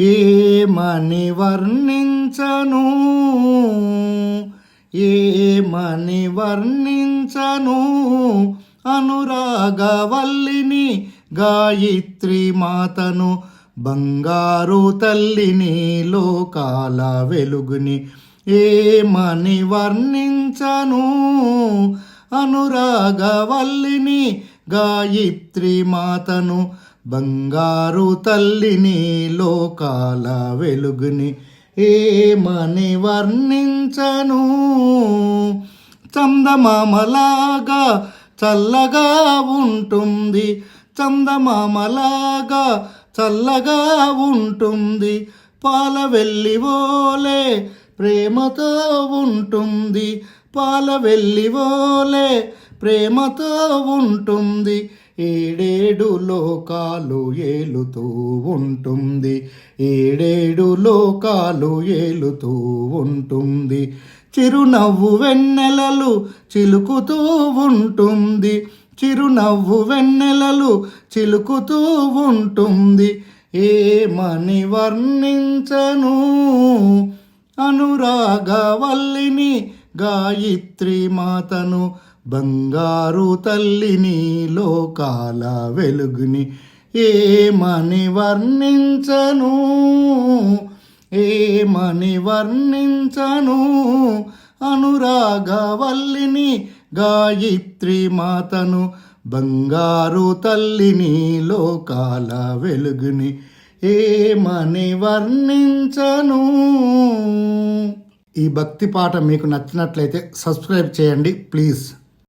ఏమని వర్ణించను? ఏమని వర్ణించను? అనురాగవల్లిని గాయత్రి మాతను బంగారు తల్లిని లోకాల వెలుగుని. ఏమని వర్ణించను? అనురాగవల్లిని గాయత్రి మాతను బంగారు తల్లిని లోకాల వెలుగుని ఏమని వర్ణించను? చందమామలాగా చల్లగా ఉంటుంది చందమామలాగా చల్లగా ఉంటుంది పాల వెల్లివోలే ప్రేమతో ఉంటుంది పాల వెల్లివోలే ప్రేమతో ఉంటుంది ఏడేడు లోకాలు ఏలుతూ ఉంటుంది. ఏడేడు లోకాలు ఏలుతూ ఉంటుంది. చిరునవ్వు వెన్నెలలు చిలుకుతూ ఉంటుంది. చిరునవ్వు వెన్నెలలు చిలుకుతూ ఉంటుంది. ఏమని వర్ణించను? అనురాగవల్లిని గాయత్రి మాతను బంగారు తల్లిని లోకాల వెలుగుని ఏమని వర్ణించను? ఏమని వర్ణించను? అనురాగవల్లిని గాయత్రి మాతను బంగారు తల్లిని లోకాల వెలుగుని ఏమని వర్ణించను? ఈ భక్తి పాట మీకు నచ్చినట్లయితే సబ్స్క్రైబ్ చేయండి ప్లీజ్.